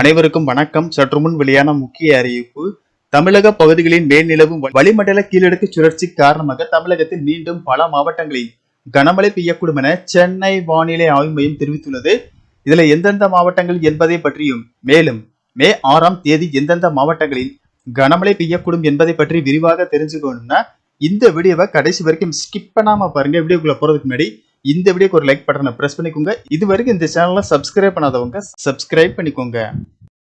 அனைவருக்கும் வணக்கம். சற்று முன் வெளியான முக்கிய அறிவிப்பு. தமிழக பகுதிகளின் மேல் நிலவும் வளிமண்டல கீழடுக்கு சுழற்சி காரணமாக தமிழகத்தில் மீண்டும் பல மாவட்டங்களில் கனமழை பெய்யக்கூடும் என சென்னை வானிலை ஆய்வு மையம் தெரிவித்துள்ளது. இதுல எந்தெந்த மாவட்டங்கள் என்பதை பற்றியும் மேலும் மே ஆறாம் தேதி எந்தெந்த மாவட்டங்களில் கனமழை பெய்யக்கூடும் என்பதை பற்றி விரிவாக தெரிஞ்சுக்கணும்னா இந்த வீடியோவை கடைசி வரைக்கும் ஸ்கிப் பண்ணாம பாருங்க. வீடியோக்குள்ள போறதுக்கு முன்னாடி இந்த வீடியோக்கு ஒரு லைக் பட்டனை பிரஸ் பண்ணிக்கோங்க. இது வரைக்கும் இந்த சேனலை சப்ஸ்கிரைப் பண்ணாதவங்க சப்ஸ்கிரைப் பண்ணிக்கோங்க.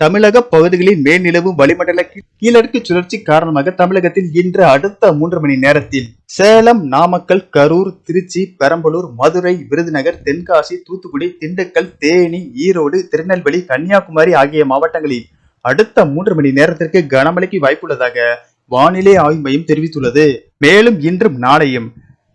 தமிழக பகுதிகளில் மேல்நிலவும் வளிமண்டல கீழடுக்கு சுழற்சி காரணமாக தமிழகத்தில் இன்று அடுத்த மூன்று மணி நேரத்தில் சேலம் நாமக்கல் கரூர் திருச்சி பெரம்பலூர் மதுரை விருதுநகர் தென்காசி தூத்துக்குடி திண்டுக்கல் தேனி ஈரோடு திருநெல்வேலி கன்னியாகுமரி ஆகிய மாவட்டங்களில் அடுத்த மூன்று மணி நேரத்திற்கு கனமழைக்கு வாய்ப்புள்ளதாக வானிலை ஆய்வு மையம் தெரிவித்துள்ளது. மேலும் இன்றும் நாளையும்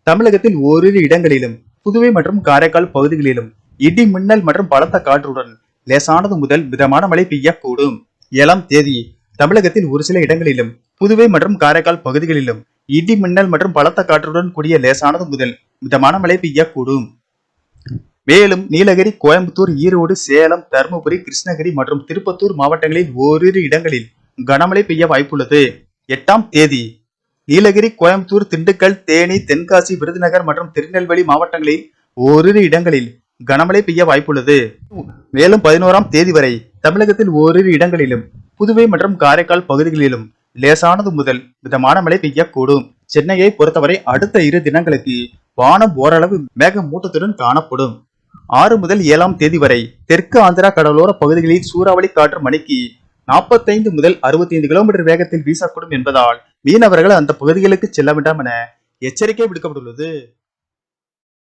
தமிழகத்தில் ஓரிரு இடங்களிலும் புதுவை மற்றும் காரைக்கால் பகுதிகளிலும் இடி மின்னல் மற்றும் பலத்த காற்றுடன் லேசானது முதல் மிதமான மழை பெய்யக்கூடும். ஏழாம் தேதி தமிழகத்தில் ஒரு சில இடங்களிலும் புதுவை மற்றும் காரைக்கால் பகுதிகளிலும் இடி மின்னல் மற்றும் பலத்த காற்றுடன் கூடிய லேசானது முதல் மிதமான மழை பெய்யக்கூடும். மேலும் நீலகிரி கோயம்புத்தூர் ஈரோடு சேலம் தருமபுரி கிருஷ்ணகிரி மற்றும் திருப்பத்தூர் மாவட்டங்களில் ஓரிரு இடங்களில் கனமழை பெய்ய வாய்ப்புள்ளது. எட்டாம் தேதி நீலகிரி கோயம்புத்தூர் திண்டுக்கல் தேனி தென்காசி விருதுநகர் மற்றும் திருநெல்வேலி மாவட்டங்களில் ஓரிரு இடங்களில் கனமழை பெய்ய வாய்ப்புள்ளது. மேலும் பதினோராம் தேதி வரை தமிழகத்தில் ஓரிரு இடங்களிலும் புதுவை மற்றும் காரைக்கால் பகுதிகளிலும் லேசானது முதல் மிதமான மழை பெய்யக்கூடும். சென்னையை பொறுத்தவரை அடுத்த இரு தினங்களுக்கு வானம் ஓரளவு மேகமூட்டத்துடன் காணப்படும். ஆறு முதல் ஏழாம் தேதி வரை தெற்கு ஆந்திரா கடலோர பகுதிகளில் சூறாவளி காற்று மணிக்கு நாற்பத்தைந்து முதல் அறுபத்தைந்து கிலோமீட்டர் வேகத்தில் வீசக்கூடும் என்பதால் மீனவர்கள் அந்த பகுதிகளுக்கு செல்ல வேண்டாம் என எச்சரிக்கை விடுக்கப்பட்டுள்ளது.